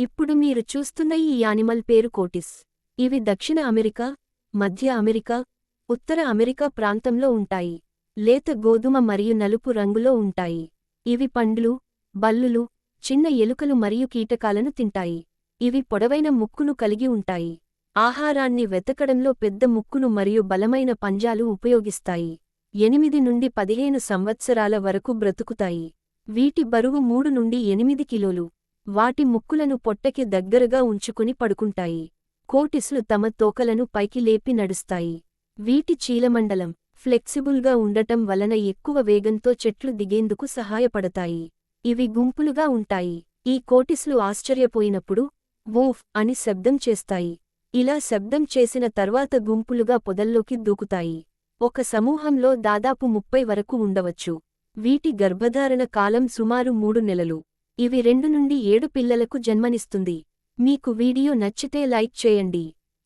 ఇప్పుడు మీరు చూస్తున్న ఈ యానిమల్ పేరు కోటిస్. ఇవి దక్షిణ అమెరికా మధ్య అమెరికా ఉత్తర అమెరికా ప్రాంతంలో ఉంటాయి. లేత గోధుమ మరియు నలుపు రంగులో ఉంటాయి. ఇవి పండ్లు బల్లులు చిన్న ఎలుకలు మరియు కీటకాలను తింటాయి. ఇవి పొడవైన ముక్కును కలిగి ఉంటాయి. ఆహారాన్ని వెతకడంలో పెద్ద ముక్కును మరియు బలమైన పంజాలు ఉపయోగిస్తాయి. ఎనిమిది నుండి పదిహేను సంవత్సరాల వరకు బ్రతుకుతాయి. వీటి బరువు మూడు నుండి ఎనిమిది కిలోలు. వాటి ముక్కులను పొట్టకి దగ్గరగా ఉంచుకుని పడుకుంటాయి. కోటిస్లు తమ తోకలను పైకి లేపి నడుస్తాయి. వీటి చీలమండలం ఫ్లెక్సిబుల్గా ఉండటం వలన ఎక్కువ వేగంతో చెట్లు దిగేందుకు సహాయపడతాయి. ఇవి గుంపులుగా ఉంటాయి. ఈ కోటిస్లు ఆశ్చర్యపోయినప్పుడు వూఫ్ అని శబ్దం చేస్తాయి. ఇలా శబ్దం చేసిన తర్వాత గుంపులుగా పొదల్లోకి దూకుతాయి. ఒక సమూహంలో దాదాపు ముప్పై వరకు ఉండవచ్చు. వీటి గర్భధారణ కాలం సుమారు మూడు నెలలు. ఇవి రెండు నుండి ఏడు పిల్లలకు జన్మనిస్తుంది. మీకు వీడియో నచ్చితే లైక్ చేయండి.